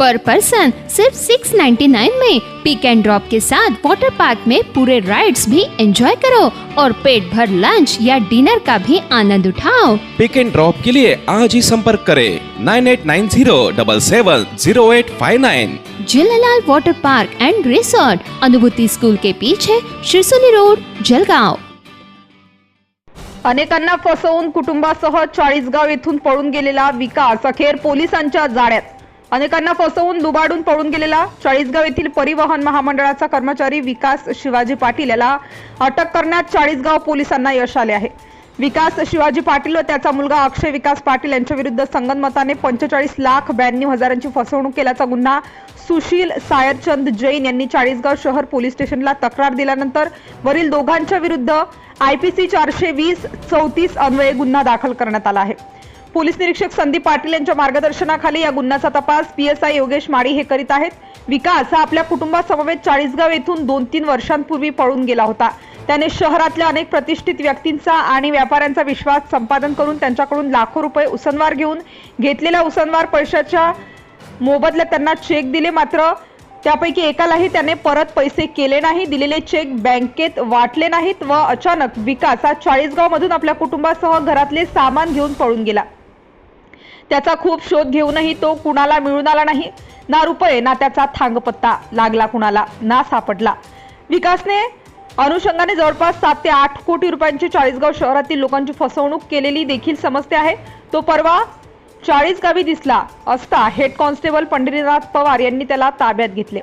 पर person सिर्फ 699 में पिक and drop के साथ वाटर पार्क में पूरे राइड्स भी एंजॉय करो और पेट भर लंच या डिनर का भी आनंद उठाओ। पिक एंड ड्रॉप के लिए आज ही संपर्क करें nine eight nine zero double seven zero eight five nine Jhulelal water park and resort Anubhuti school के पीछे शिरसोली रोड जलगांव। अनेकांना फसवून कुटुंबासह चाळीसगाव येथून पळून गेलेला विकास अखेर पोलिसांच्या जाळ्यात. अनेकांना फसवून लुबाडून पळून गेलेला चाळीसगाव येथील परिवहन महामंडळाचा कर्मचारी विकास शिवाजी पाटील याला अटक करण्यात चाळीसगाव पोलिसांना यश आले आहे. विकास शिवाजी पाटील व त्याचा मुलगा अक्षय विकास पाटील यांच्या विरुद्ध संगनमताने पंचेचाळीस लाख ब्याण्णव हजारांची फसवणूक केल्याचा गुन्हा सुशील सायरचंद जैन यांनी चाळीसगाव शहर पोलीस स्टेशनला तक्रार दिल्यानंतर वरील दोघांच्या विरुद्ध आयपीसी चारशे वीस चौतीस अन्वये गुन्हा दाखल करण्यात आला आहे. पोलीस निरीक्षक संदीप पाटील यांच्या मार्गदर्शनाखाली या गुन्ह्याचा तपास पीएसआय योगेश माळी हे करीत आहेत. विकास हा आपल्या कुटुंबासमवेत चाळीसगाव येथून दोन तीन वर्षांपूर्वी पळून गेला होता. त्याने शहरातल्या अनेक प्रतिष्ठित व्यक्तींचा आणि व्यापाऱ्यांचा विश्वास संपादन करून त्यांच्याकडून लाखो रुपये उसनवार घेऊन घेतलेल्या उसनवार पैशाच्या मोबदल्यात त्यांना चेक दिले. मात्र त्यापैकी एकालाही त्याने परत पैसे केले नाही. दिलेले चेक बँकेत वाटले नाहीत व अचानक विकास हा चाळीसगावमधून आपल्या कुटुंबासह घरातले सामान घेऊन पळून गेला. त्याचा खूप शोध घेऊनही तो कुणाला मिळून आला नाही. ना रुपये ना त्याचा थांगपत्ता लागला कुणाला ना सापडला. विकासने अनुषंगाने जवळपास सात ते आठ कोटी रुपयांची चाळीसगाव शहरातील लोकांची फसवणूक केलेली देखील समजते आहे. तो परवा चाळीस गावी दिसला असता हेड कॉन्स्टेबल पंढरीनाथ पवार यांनी त्याला ताब्यात घेतले.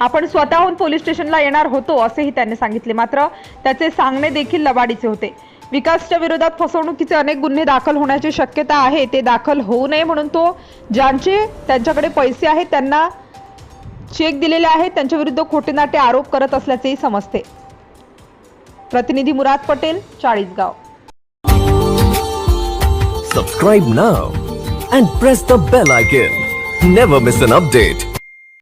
आपण स्वतःहून पोलीस स्टेशनला येणार होतो असेही त्यांनी सांगितले. मात्र त्याचे सांगणे देखील लबाडीचे होते. विकासच्या विरोधात फसवणुकीचे अनेक गुन्हे दाखल होण्याची शक्यता आहे ते दाखल होऊ नये म्हणून तो ज्यांचे त्यांच्याकडे पैसे आहेत त्यांना चेक दिलेले आहेत त्यांच्या विरुद्ध खोटे नाटे आरोप करत असल्याचेही समजते. प्रतिनिधी Murad Patel Chalisgaon. Subscribe now and press the bell icon never miss an update